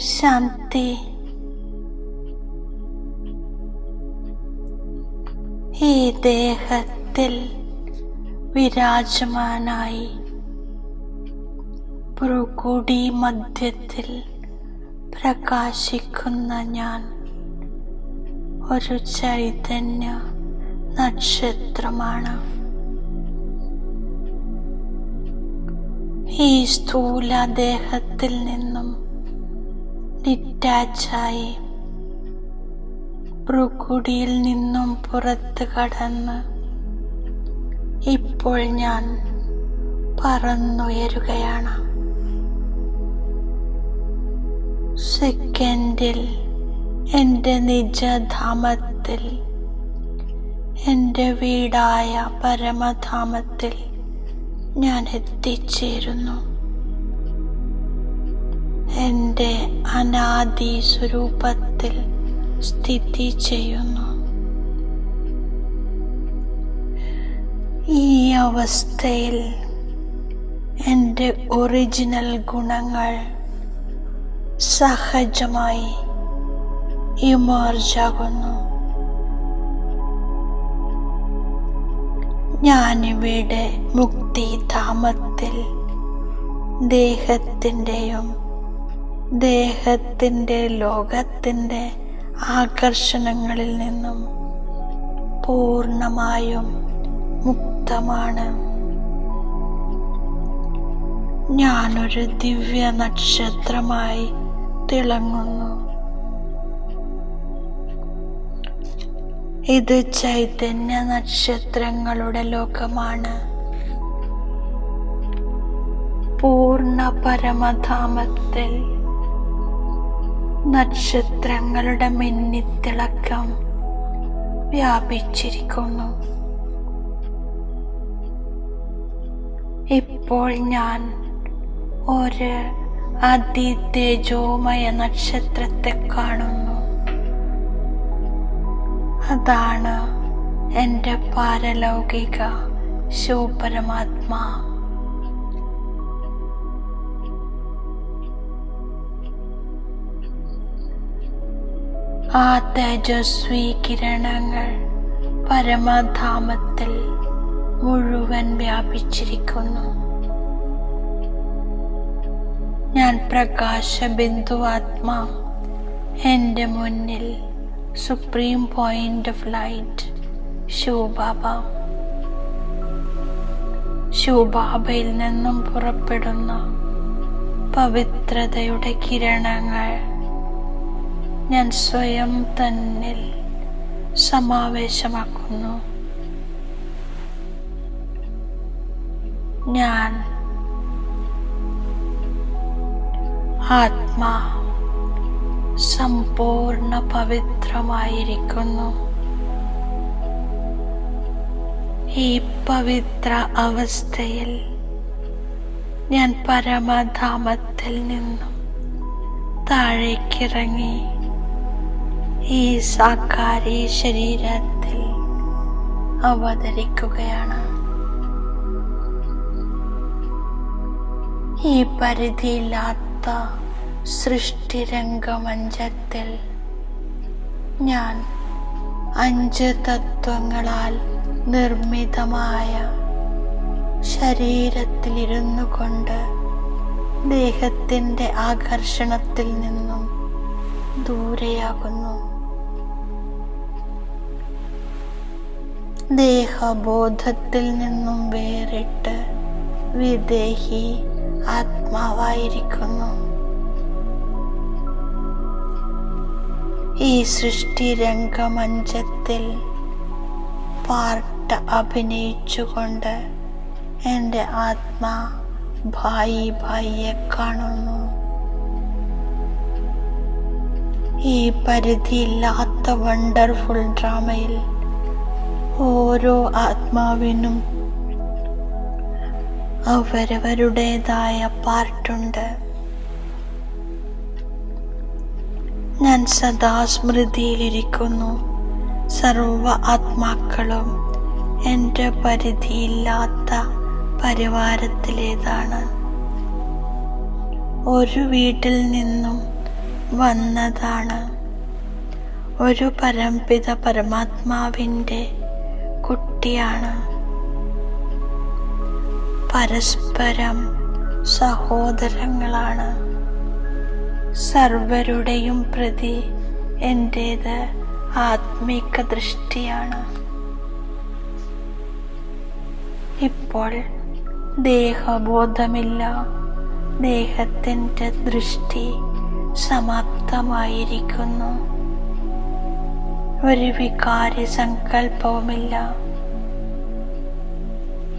ശാന്തി. ഈ ദേഹത്തിൽ വിരാജമാനായി ഭ്രുകുടി മധ്യത്തിൽ പ്രകാശിക്കുന്ന ഞാൻ ഒരു ചൈതന്യ നക്ഷത്രമാണ്. ഈ സ്ഥൂല ദേഹത്തിൽ നിന്നും ഡിറ്റാച്ചായി ഭ്രുകുടിയിൽ നിന്നും പുറത്ത് കടന്ന് ഇപ്പോൾ ഞാൻ പറന്നുയരുകയാണ്. സെക്കൻഡിൽ എന്റെ നിജധാമത്തിൽ എന്റെ വീടായ പരമധാമത്തിൽ ഞാൻ എത്തിച്ചേരുന്നു. എന്റെ അനാദി സ്വരൂപത്തിൽ സ്ഥിതി ചെയ്യുന്നു. ഈ അവസ്ഥയിൽ എന്റെ ഒറിജിനൽ ഗുണങ്ങൾ സഹജമായി ഇമാർജാകുന്നു ഞാനിവിടെ മുക്തിധാമത്തിൽ ദേഹത്തിന്റെയും ദേഹത്തിന്റെ ലോകത്തിന്റെ ആകർഷണങ്ങളിൽ നിന്നും പൂർണമായും മുക്തമാണ്. ഞാനൊരു ദിവ്യ നക്ഷത്രമായി തിളങ്ങുന്നു. ഇത് ചൈതന്യ നക്ഷത്രങ്ങളുടെ ലോകമാണ്. പൂർണ പരമധാമത്തിൽ നക്ഷത്രങ്ങളുടെ മിന്നിത്തിളക്കം വ്യാപിച്ചിരിക്കുന്നു. ഇപ്പോൾ ഞാൻ ഒരു അതിതേജോമയ നക്ഷത്രത്തെ കാണുന്നു. അതാണ് എന്റെ പാരലൗകിക ശിവപരമാത്മാ ആ തേജസ്വി കിരണങ്ങൾ പരമധാമത്തിൽ മുഴുവൻ വ്യാപിച്ചിരിക്കുന്നു. ഞാൻ പ്രകാശ ബിന്ദു ആത്മാ എന്റെ മുന്നിൽ supreme point of light Shivbaba. ശിവബാബയിൽ നിന്നും പുറപ്പെടുന്ന പവിത്രതയുടെ കിരണങ്ങൾ ഞാൻ സ്വയം തന്നിൽ സമാവേശമാക്കുന്നു. ഞാൻ ആത്മാ സമ്പൂർണ പവിത്രമായിരിക്കുന്നു. ഈ പവിത്ര അവസ്ഥയിൽ ഞാൻ പരമധാമത്തിൽ നിന്നും താഴേക്കിറങ്ങി ഈ സാക്കാരി ശരീരത്തിൽ അവതരിക്കുകയാണ്. ഈ പരിധിയില്ലാത്ത സൃഷ്ടിരംഗമഞ്ചത്തിൽ ഞാൻ അഞ്ച് തത്വങ്ങളാൽ നിർമ്മിതമായ ശരീരത്തിലിരുന്നു കൊണ്ട് ദേഹത്തിന്റെ ആകർഷണത്തിൽ നിന്നും ദൂരെയാകുന്നു. ദേഹബോധത്തിൽ നിന്നും വേറിട്ട് വിദേഹി ആത്മാവായിരിക്കുന്നു. ഈ സൃഷ്ടി രംഗമഞ്ചത്തിൽ പാർട്ട് അഭിനയിച്ചുകൊണ്ട് എന്റെ ആത്മാ ഭായി ഭായിയെ കാണുന്നു. ഈ പരിധിയില്ലാത്ത വണ്ടർഫുൾ ഡ്രാമയിൽ ഓരോ ആത്മാവിനും അവരവരുടേതായ പാർട്ടുണ്ട്. ഞാൻ സദാ സ്മൃതിയിലിരിക്കുന്നു. സർവ ആത്മാക്കളും എന്റെ പരിധിയില്ലാത്ത പരിവാരത്തിലേതാണ്. ഒരു വീട്ടിൽ നിന്നും വന്നതാണ്. ഒരു പരംപിത പരമാത്മാവിന്റെ കുട്ടിയാണ്. പരസ്പരം സഹോദരങ്ങളാണ്. സർവരുടെയും പ്രതി എന്റേത് ആത്മീക ദൃഷ്ടിയാണ്. ഇപ്പോൾ ദേഹബോധമില്ല. ദേഹത്തിന്റെ ദൃഷ്ടി സമാപ്തമായിരിക്കുന്നു. ഒരു വികാരി സങ്കല്പവുമില്ല.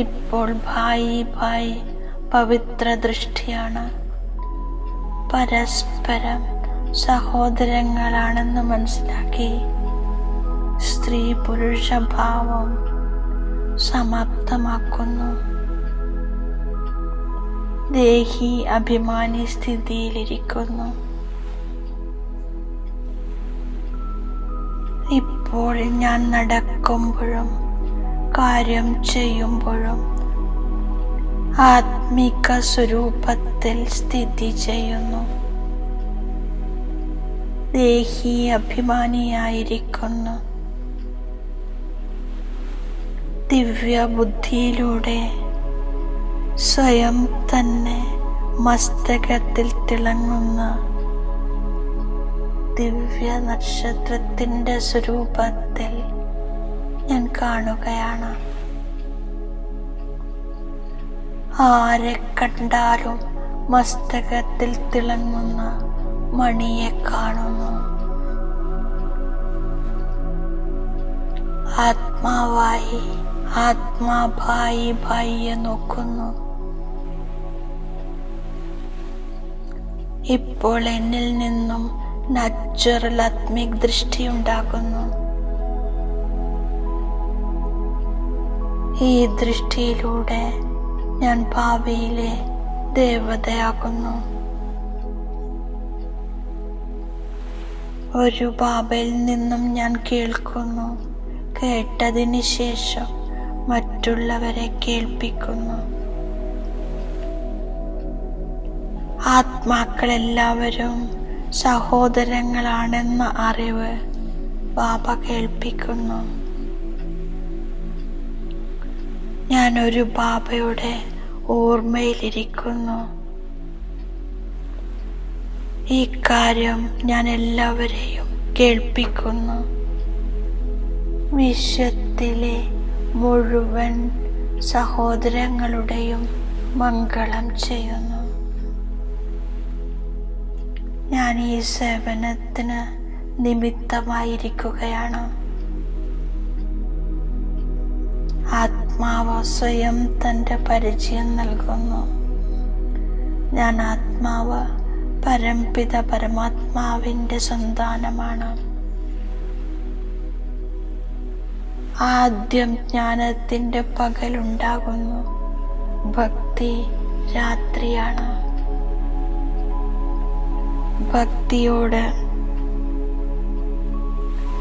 ഇപ്പോൾ ഭായി ഭായി പവിത്ര ദൃഷ്ടിയാണ് പരസ്പരം സഹോദരങ്ങളാണെന്ന് മനസ്സിലാക്കി. സ്ത്രീ പുരുഷ ഭാവം സമാപ്തമാക്കുന്നു ദേഹി അഭിമാനി സ്ഥിതിയിലിരിക്കുന്നു. ഇപ്പോൾ ഞാൻ നടക്കുമ്പോഴും കാര്യം ചെയ്യുമ്പോഴും ആത്മിക സ്വരൂപത്തിൽ സ്ഥിതി ചെയ്യുന്നു. ദേഹി അഭിമാനിയായിരിക്കുന്നു. ദിവ്യ ബുദ്ധിയിലൂടെ സ്വയം തന്നെ മസ്തകത്തിൽ തിളങ്ങുന്ന ദിവ്യ നക്ഷത്രത്തിന്റെ സ്വരൂപത്തിൽ കാണുകയാണ്. ആരെ കണ്ടാലും മസ്തകത്തിൽ തിളങ്ങുന്ന മണിയെ കാണുന്നു. ആത്മാവായി ആത്മാഭായി ഭായിയെ നോക്കുന്നു. ഇപ്പോൾ എന്നിൽ നിന്നും നാച്ചുറൽ ആത്മിക് ദൃഷ്ടി ഉണ്ടാകുന്നു. ഈ ദൃഷ്ടിയിലൂടെ ഞാൻ ഭാവിയിലെ ദേവതയാകുന്നു. ഒരു ബാബയിൽ നിന്നും ഞാൻ കേൾക്കുന്നു. കേട്ടതിന് ശേഷം മറ്റുള്ളവരെ കേൾപ്പിക്കുന്നു. ആത്മാക്കളെല്ലാവരും സഹോദരങ്ങളാണെന്ന അറിവ് ബാബ കേൾപ്പിക്കുന്നു. ഞാൻ ഒരു ബാബയുടെ ഓർമ്മയിലിരിക്കുന്നു. ഈ കാര്യം ഞാൻ എല്ലാവരെയും കേൾപ്പിക്കുന്നു. വിശ്വത്തിലെ മുഴുവൻ സഹോദരങ്ങളുടെയും മംഗളം ചെയ്യുന്നു. ഞാൻ ഈ സേവനത്തിന് നിമിത്തമായിരിക്കുകയാണ്. ആത്മാവ് സ്വയം തന്റെ പരിചയം നൽകുന്നു. ഞാൻ ആത്മാവ് പരംപിത പരമാത്മാവിന്റെ സന്താനമാണ്. ആദ്യം ജ്ഞാനത്തിന്റെ പകലുണ്ടാകുന്നു. ഭക്തി രാത്രിയാണ്. ഭക്തിയോട്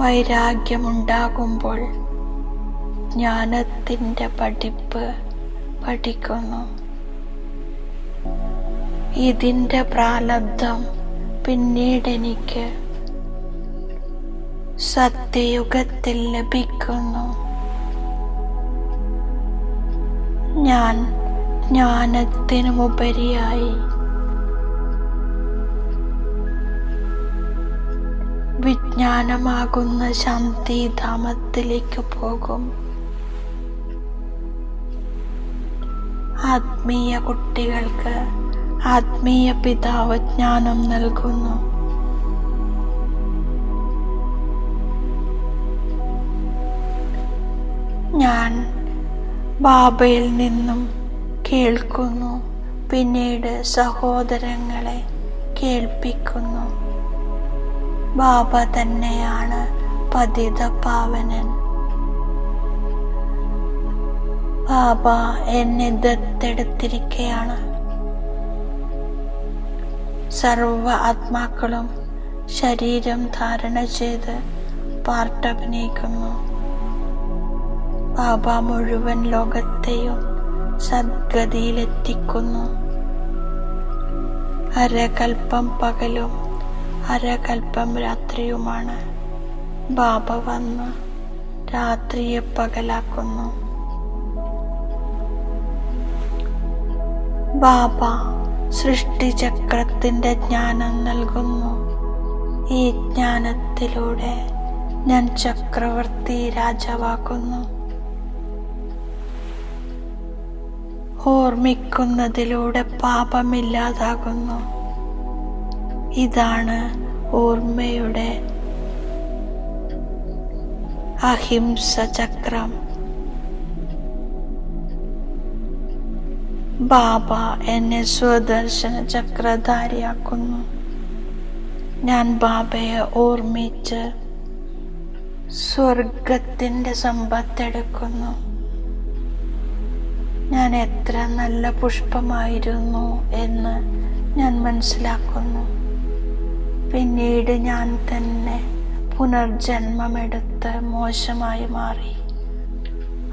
വൈരാഗ്യമുണ്ടാകുമ്പോൾ ജ്ഞാനത്തിന്റെ പഠിപ്പ് പഠിക്കുന്നു. ഇതിന്റെ പ്രാലബ്ധം പിന്നീട് എനിക്ക് സത്യയുഗത്തിൽ ലഭിക്കുന്നു. ഞാൻ ജ്ഞാനത്തിനുമുപരിയായി വിജ്ഞാനമാകുന്ന ശാന്തിധാമത്തിലേക്ക് പോകും. ആത്മീയ കുട്ടികൾക്ക് ആത്മീയ പിതാവ് ജ്ഞാനം നൽകുന്നു. ഞാൻ ബാബയിൽ നിന്നും കേൾക്കുന്നു. പിന്നീട് സഹോദരങ്ങളെ കേൾപ്പിക്കുന്നു. ബാബ തന്നെയാണ് പതിത പാവനൻ ബാബ എന്നെ ദത്തെടുത്തിരിക്കുകയാണ് സർവ ആത്മാക്കളും ശരീരം ധാരണ ചെയ്ത് പാർട്ടഭിനയിക്കുന്നു ബാബ മുഴുവൻ ലോകത്തെയും സദ്ഗതിയിലെത്തിക്കുന്നു. അരകൽപ്പം പകലും അരകൽപ്പം രാത്രിയുമാണ്. ബാബ വന്ന് രാത്രിയെ പകലാക്കുന്നു. ബാബ സൃഷ്ടിചക്രത്തിന്റെ ജ്ഞാനം നൽകുന്നു. ഈ ജ്ഞാനത്തിലൂടെ ഞാൻ ചക്രവർത്തി രാജാവാക്കുന്നു ഓർമ്മിക്കുന്നതിലൂടെ പാപമില്ലാതാകുന്നു. ഇതാണ് ഓർമ്മയുടെ അഹിംസ ചക്രം ബാബ എന്നെ സ്വദർശന ചക്രധാരിയാക്കുന്നു ഞാൻ ബാബയെ ഓർമ്മിച്ച് സ്വർഗത്തിന്റെ സമ്പത്തെടുക്കുന്നു. ഞാൻ എത്ര നല്ല പുഷ്പമായിരുന്നു എന്ന് ഞാൻ മനസ്സിലാക്കുന്നു. പിന്നീട് ഞാൻ തന്നെ പുനർജന്മമെടുത്ത് മോശമായി മാറി.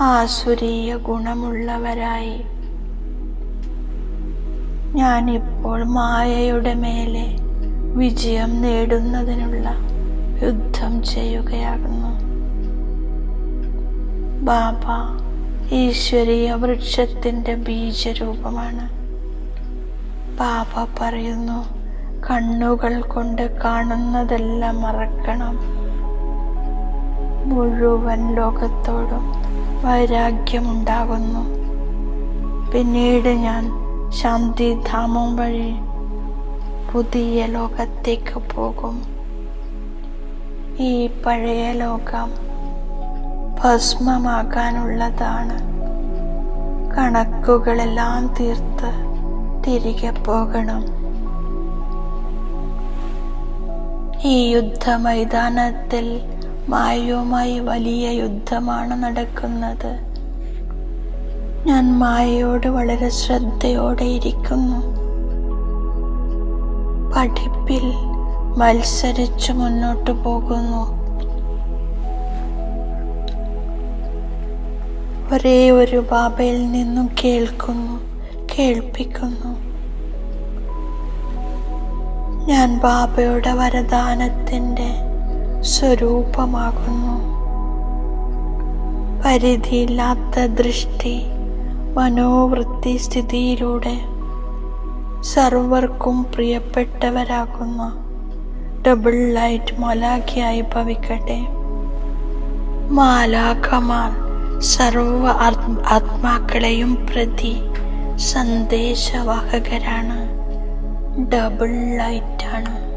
ആസുരീയ ഗുണമുള്ളവരായി ഞാനിപ്പോൾ മായയുടെ മേലെ വിജയം നേടുന്നതിനുള്ള യുദ്ധം ചെയ്യുകയാകുന്നു. ബാബ ഈശ്വരീയ വൃക്ഷത്തിന്റെ ബീജരൂപമാണ്. ബാബ പറയുന്നു കണ്ണുകൾ കൊണ്ട് കാണുന്നതെല്ലാം മറക്കണം. മുഴുവൻ ലോകത്തോടും വൈരാഗ്യമുണ്ടാകുന്നു. പിന്നീട് ഞാൻ ശാന്തിധാമം വഴി പുതിയ ലോകത്തേക്ക് പോകും ഈ പഴയ ലോകം ഭസ്മമാകാനുള്ളതാണ് കണക്കുകളെല്ലാം തീർത്ത് തിരികെ പോകണം. ഈ യുദ്ധ മൈതാനത്തിൽ മായുമായി വലിയ യുദ്ധമാണ് നടക്കുന്നത്. ഞാൻ മായയോട് വളരെ ശ്രദ്ധയോടെ ഇരിക്കുന്നു. പഠിപ്പിൽ മത്സരിച്ച് മുന്നോട്ട് പോകുന്നു. ഒരേ ഒരു ബാബയിൽ നിന്നും കേൾക്കുന്നു കേൾപ്പിക്കുന്നു. ഞാൻ ബാബയുടെ വരദാനത്തിന്റെ സ്വരൂപമാകുന്നു. പരിധിയില്ലാത്ത ദൃഷ്ടി മനോവൃത്തി സ്ഥിതിയിലൂടെ സർവർക്കും പ്രിയപ്പെട്ടവരാകുന്ന ഡബിൾ ലൈറ്റ് മലാഖിയായി ഭവിക്കട്ടെ. മാലാഖമാർ സർവ ആത്മ- ആത്മാക്കളെയും പ്രതി സന്ദേശവാഹകരാണ്. ഡബിൾ ലൈറ്റാണ്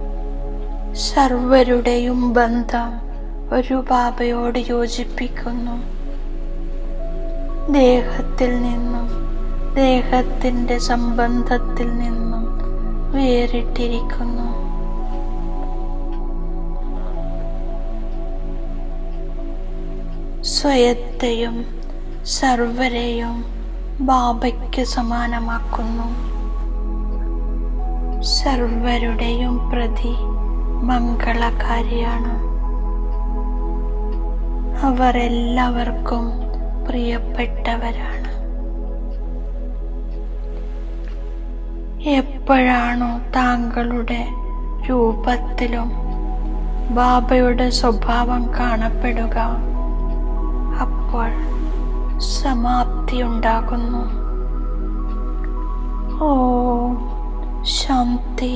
സർവരുടെയും ബന്ധം ഒരു ബാബയോട് യോജിപ്പിക്കുന്നു. ദേഹത്തിൽ നിന്നും ദേഹത്തിന്റെ സംബന്ധത്തിൽ നിന്നും വേറിട്ടിരിക്കുന്നു. സ്വയത്തെയും സർവരെയും ബാബയ്ക്ക് സമാനമാക്കുന്നു. സർവരുടെയും പ്രതി മംഗളകാരിയാണ്. അവർ എല്ലാവർക്കും പ്രിയപ്പെട്ടവരാണ്. എപ്പോഴാണോ താങ്കളുടെ രൂപത്തിലും ബാബയുടെ സ്വഭാവം കാണപ്പെടുക അപ്പോൾ സമാപ്തി ഉണ്ടാകുന്നു. ഓ ശാന്തി.